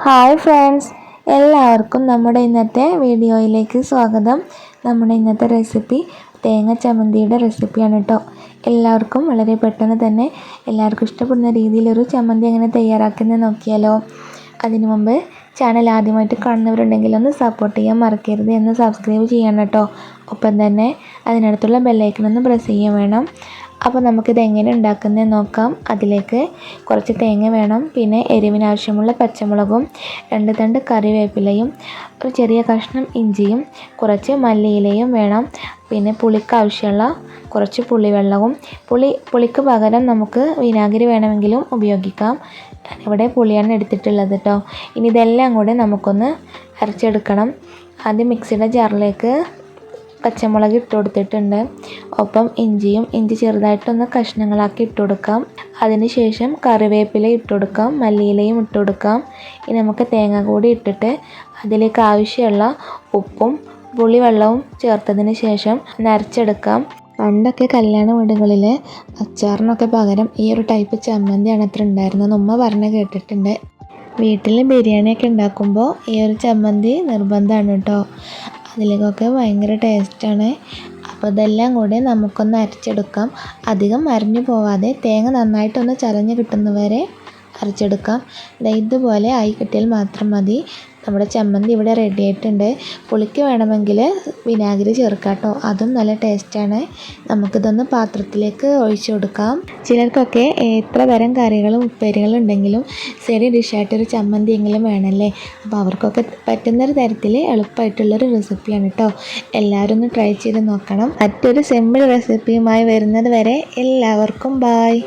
Hi friends എല്ലാവർക്കും നമ്മുടെ ഇന്നത്തെ വീഡിയോയിലേക്ക് സ്വാഗതം. നമ്മുടെ ഇന്നത്തെ റെസിപ്പി തേങ്ങ ചമ്മന്തിയുടെ റെസിപ്പിയാണ് കേട്ടോ. എല്ലാവർക്കും വളരെ പെട്ടെന്ന് തന്നെ എല്ലാവർക്കും ഇഷ്ടപ്പെടുന്ന രീതിയിലൊരു ചമ്മന്തി എങ്ങനെ തയ്യാറാക്കുന്നത് നോക്കിയാലോ. അതിനു മുമ്പ് ചാനൽ ആദ്യമായിട്ട് കാണുന്നവരുണ്ടെങ്കിൽ ഒന്ന് സപ്പോർട്ട് ചെയ്യാൻ മറക്കരുത് എന്ന് സബ്സ്ക്രൈബ് ചെയ്യണം കേട്ടോ. ഒപ്പം തന്നെ അതിനടുത്തുള്ള ബെല്ലൈക്കൺ ഒന്ന് പ്രസ് ചെയ്യാൻ വേണം. അപ്പോൾ നമുക്കിത് എങ്ങനെ ഉണ്ടാക്കുന്നത് നോക്കാം. അതിലേക്ക് കുറച്ച് തേങ്ങ വേണം. പിന്നെ എരിവിനാവശ്യമുള്ള പച്ചമുളകും രണ്ട് തണ്ട് കറിവേപ്പിലയും ഒരു ചെറിയ കഷ്ണം ഇഞ്ചിയും കുറച്ച് മല്ലിയിലയും വേണം. പിന്നെ പുളിക്ക് ആവശ്യമുള്ള കുറച്ച് പുളിവെള്ളവും. പുളി പുളിക്ക് പകരം നമുക്ക് വിനാഗിരി വേണമെങ്കിലും ഉപയോഗിക്കാം. ഇവിടെ പുളിയാണ് എടുത്തിട്ടുള്ളത് കേട്ടോ ഇനി ഇതെല്ലാം കൂടെ നമുക്കൊന്ന് അരച്ചെടുക്കണം. ആദ്യം മിക്സിയുടെ ജാറിലേക്ക് പച്ചമുളക് ഇട്ട് കൊടുത്തിട്ടുണ്ട്. ഒപ്പം ഇഞ്ചിയും ഇഞ്ചി ചെറുതായിട്ടൊന്ന് കഷ്ണങ്ങളാക്കി ഇട്ട് കൊടുക്കാം. അതിനുശേഷം കറിവേപ്പില ഇട്ട് കൊടുക്കാം മല്ലിയിലയും ഇട്ട് കൊടുക്കാം. ഇനി നമുക്ക് തേങ്ങ കൂടി ഇട്ടിട്ട് അതിലേക്ക് ആവശ്യമുള്ള ഉപ്പും പുളിവെള്ളവും ചേർത്തതിന് ശേഷം നരച്ചെടുക്കാം പണ്ടൊക്കെ കല്യാണ വീടുകളിൽ അച്ചാറിനൊക്കെ പകരം ഈ ഒരു ടൈപ്പ് ചമ്മന്തിയാണ് അത്ര ഉണ്ടായിരുന്നത്. ഉമ്മ പറഞ്ഞ് കേട്ടിട്ടുണ്ട്. വീട്ടിൽ ബിരിയാണിയൊക്കെ ഉണ്ടാക്കുമ്പോൾ ഈ ഒരു ചമ്മന്തി നിർബന്ധമാണ് കേട്ടോ. അതിലേക്കൊക്കെ ഭയങ്കര ടേസ്റ്റാണ്. അപ്പോൾ ഇതെല്ലാം കൂടി നമുക്കൊന്ന് അരച്ചെടുക്കാം. അധികം അരഞ്ഞു പോവാതെ തേങ്ങ നന്നായിട്ടൊന്ന് ചതഞ്ഞ് കിട്ടുന്നവരെ അരച്ചെടുക്കാം. ഇതുപോലെ ആയി കിട്ടിയാൽ മാത്രം മതി. നമ്മുടെ ചമ്മന്തി ഇവിടെ റെഡി ആയിട്ടുണ്ട്. പുളിക്ക് വേണമെങ്കിൽ വിനാഗിരി ചേർക്കാം കേട്ടോ. അതും നല്ല ടേസ്റ്റാണ് നമുക്കിതൊന്ന് പാത്രത്തിലേക്ക് ഒഴിച്ചു കൊടുക്കാം. ചിലർക്കൊക്കെ എത്ര തരം കറികളും ഉപ്പേരികളും ഉണ്ടെങ്കിലും ശരി ഡിഷായിട്ടൊരു ചമ്മന്തി എങ്കിലും വേണമല്ലേ? അപ്പോൾ അവർക്കൊക്കെ പറ്റുന്നൊരു തരത്തിൽ എളുപ്പമായിട്ടുള്ളൊരു റെസിപ്പിയാണ് കേട്ടോ. എല്ലാവരും ഒന്ന് ട്രൈ ചെയ്ത് നോക്കണം. മറ്റൊരു സിമ്പിൾ റെസിപ്പിയുമായി വരുന്നത് വരെ എല്ലാവർക്കും ബായ്